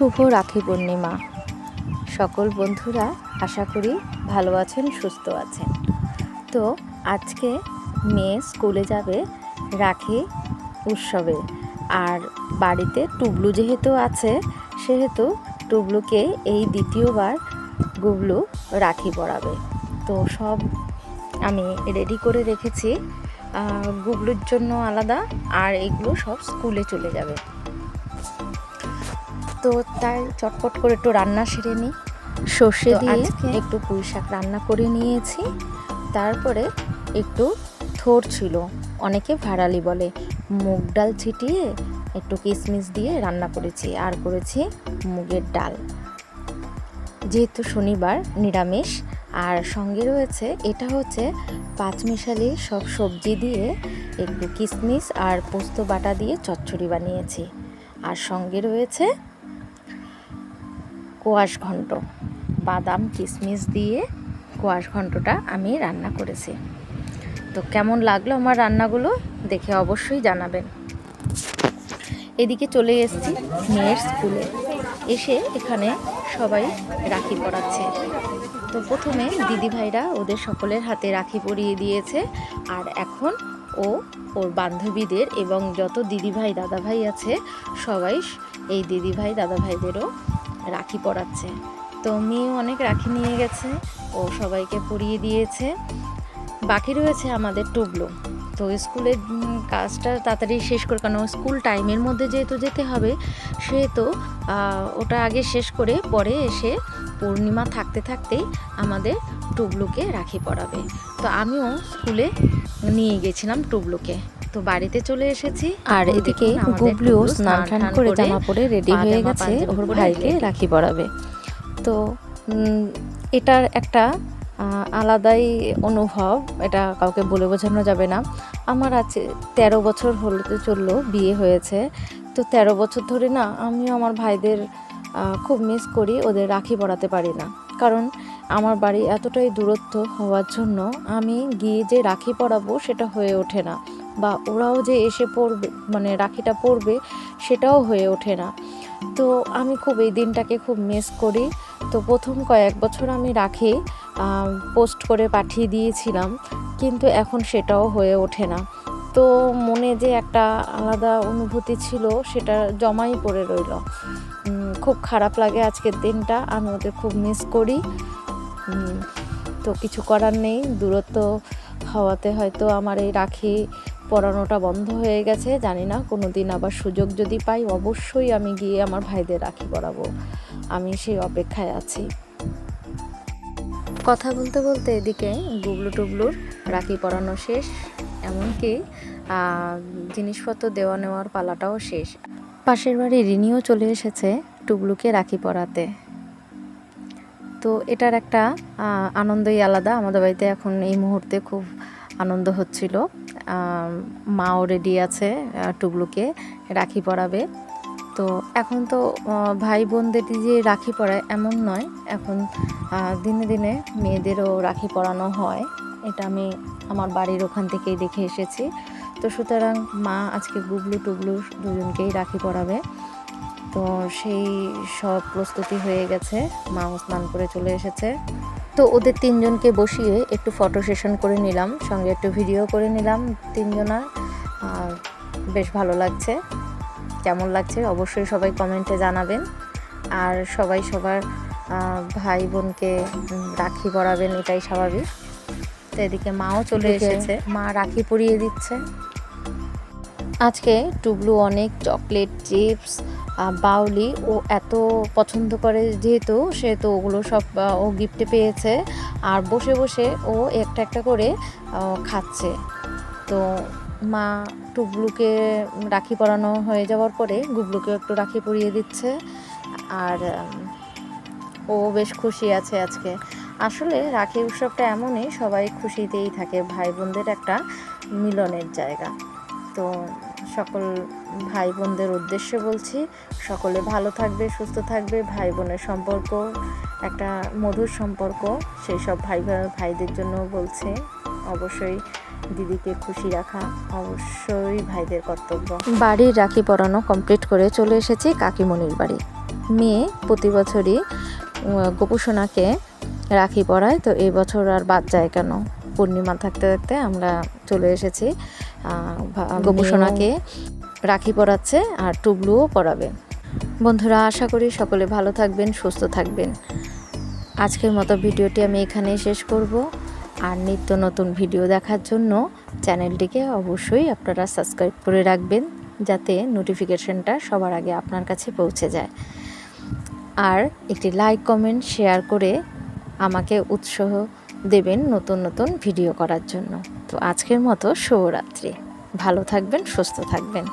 শুভ রাখি পূর্ণিমা। সকল বন্ধুরা আশা করি ভালো আছেন, সুস্থ আছেন। তো আজকে মেয়ে স্কুলে যাবে রাখি উৎসবে। আর বাড়িতে টুবলু যেহেতু আছে, সেহেতু টুবলুকে এই দ্বিতীয়বার গুবলু রাখি পরাবে। তো সব আমি রেডি করে রেখেছি। গুবলুর জন্য আলাদা, আর এগুলো সব স্কুলে চলে যাবে। তো তাই চটপট করে একটু রান্না সেরে নিই। সর্ষে দিয়ে একটু পুঁই শাক রান্না করে নিয়েছি। তারপরে একটু থোর ছিল অনেকে ভাড়ালি বলে। মুগ ডাল ছিটিয়ে একটু কিশমিশ দিয়ে রান্না করেছি আর করেছি মুগের ডাল। যেহেতু শনিবার নিরামিষ আর সঙ্গে রয়েছে এটা হচ্ছে পাঁচমিশালি সব সবজি দিয়ে একটু কিশমিশ আর পোস্ত বাটা দিয়ে চচ্চড়ি বানিয়েছি। আর সঙ্গে রয়েছে কোয়াশ ঘন্ট, বাদাম কিশমিশ দিয়ে কোয়াশ ঘন্টটা আমি রান্না করেছি। তো কেমন লাগল আমার রান্নাগুলো? দেখে অবশ্যই জানাবেন। এদিকে চলে এসেছি মেয়ের স্কুলে। এসে এখানে সবাই রাখি পড়াচ্ছে তো প্রথমে দিদিভাইরা ওদের সকলের হাতে রাখি পরিয়ে দিয়েছে। আর এখন ও, ওর বান্ধবীদের এবং যত দিদিভাই, দাদাভাই আছে, সবাই এই দিদিভাই, দাদাভাইদেরও রাখি পরাচ্ছে। তো মেয়েও অনেক রাখি নিয়ে গেছে, ও সবাইকে পরিয়ে দিয়েছে। বাকি রয়েছে আমাদের টুবলো। তো স্কুলের কাজটা তাড়াতাড়ি শেষ করে, কারণ স্কুল টাইমের মধ্যে যেহেতু যেতে হবে, সেহেতু ওটা আগে শেষ করে পরে এসে পূর্ণিমা থাকতে থাকতেই আমাদের টুবলুকে রাখি পরাবে। তো আমিও স্কুলে নিয়ে গেছিলাম টুবলুকে। তো বাড়িতে চলে এসেছি। আর এদিকে গুবলিও স্নান টান করে জামা পরে রেডি হয়ে গেছে ওর ভাইকে রাখি পরাবে। তো এটার একটা আলাদাই অনুভব এটা কাউকে বলে বোঝানো যাবে না। আমার আছে তেরো বছর হতে চলল বিয়ে হয়েছে। তো তেরো বছর ধরে না আমিও আমার ভাইদের খুব মিস করি ওদের রাখি পরাতে পারি না। কারণ আমার বাড়ি এতটাই দূরত্ব হওয়ার জন্য আমি গিয়ে যে রাখি পরাবো সেটা হয়ে ওঠে না। বা ওরাও যে এসে পড়বে মানে রাখিটা পরবে সেটাও হয়ে ওঠে না। তো আমি খুব এই দিনটাকে খুব মিস করি। তো প্রথম কয়েক বছর আমি রাখি পোস্ট করে পাঠিয়ে দিয়েছিলাম, কিন্তু এখন সেটাও হয়ে ওঠে না। তো মনে যে একটা আলাদা অনুভূতি ছিল, সেটা জমাই পড়ে রইল। খুব খারাপ লাগে আজকের দিনটা, আমি ওদের খুব মিস করি। তো কিছু করার নেই, দূরত্ব হওয়াতে হয়তো আমার এই রাখি পড়ানোটা বন্ধ হয়ে গেছে, জানি না কোনো দিন আবার সুযোগ যদি পাই, অবশ্যই আমি গিয়ে আমার ভাইদের রাখি পরাবো আমি সেই অপেক্ষায় আছি। কথা বলতে বলতে এদিকে গুবলু টুবলুর রাখি পরানো শেষ, এমনকি জিনিসপত্র দেওয়া নেওয়ার পালাটাও শেষ। পাশের বাড়ি রিনিও চলে এসেছে টুবলুকে রাখি পরাতে তো এটার একটা আনন্দই আলাদা। আমাদের বাড়িতে এখন এই মুহূর্তে খুব আনন্দ হচ্ছিল। মাও রেডি আছে টুবলুকে রাখি পরাবে। তো এখন তো ভাই বোনদের যে রাখি পরায় এমন নয়, এখন দিনে দিনে মেয়েদেরও রাখি পরানো হয়। এটা আমি আমার বাড়ির ওখান থেকেই দেখে এসেছি। তো সুতরাং মা আজকে গুবলু টুবলু দুজনকেই রাখি পরাবে। তো সেই সব প্রস্তুতি হয়ে গেছে, মাও স্নান করে চলে এসেছে। তো ওদের তিনজনকে বসিয়ে একটু ফটো সেশন করে নিলাম সঙ্গে একটু ভিডিও করে নিলাম তিনজনার। আর বেশ ভালো লাগছে। কেমন লাগছে অবশ্যই সবাই কমেন্টে জানাবেন। আর সবাই সবার ভাই বোনকে রাখি পরাবেন এটাই স্বাভাবিক। তো এদিকে মাও চলে এসেছে। মা রাখি পরিয়ে দিচ্ছে। আজকে টুবলু অনেক চকলেট চিপস বাউলি ও এত পছন্দ করে যেহেতু, সেহেতু ওগুলো সব ও গিফটে পেয়েছে। আর বসে বসে ও একটা একটা করে খাচ্ছে। তো মা টুবলুকে রাখি পরানো হয়ে যাওয়ার পরে গুবলুকেও একটু রাখি পরিয়ে দিচ্ছে। আর, ও বেশ খুশি আছে আজকে। আসলে রাখি উৎসবটা এমনই, সবাই খুশিতেই থাকে ভাই বোনদের একটা মিলনের জায়গা। তো সকল ভাই বোনদের উদ্দেশ্যে বলছি, সকলে ভালো থাকবে, সুস্থ থাকবে ভাই বোনের সম্পর্ক, একটা মধুর সম্পর্ক, সেই সব ভাই ভাই- ভাইদের জন্য বলছে। অবশ্যই দিদিকে খুশি রাখা অবশ্যই ভাইদের কর্তব্য। বাড়ির রাখি পরানো কমপ্লিট করে চলে এসেছি কাকিমণির বাড়ি। মেয়ে প্রতি বছরই গোপুসোনাকে রাখি পরায়, তো এই বছর আর বাদ যায় কেন? পূর্ণিমা থাকতে থাকতে আমরা চলে এসেছি। গোপুসোনাকে রাখি পরাচ্ছে আর টুবলুও পরাবে। বন্ধুরা আশা করি সকলে ভালো থাকবেন সুস্থ থাকবেন। আজকের মতো ভিডিওটি আমি এখানেই শেষ করব। আর নিত্য নতুন ভিডিও দেখার জন্য চ্যানেলটিকে অবশ্যই আপনারা সাবস্ক্রাইব করে রাখবেন যাতে নোটিফিকেশনটা সবার আগে আপনার কাছে পৌঁছে যায়। আর একটি লাইক কমেন্ট শেয়ার করে আমাকে উৎসাহ দেবেন নতুন নতুন ভিডিও করার জন্য। তো আজকের মতো শুভরাত্রি। ভালো থাকবেন সুস্থ থাকবেন।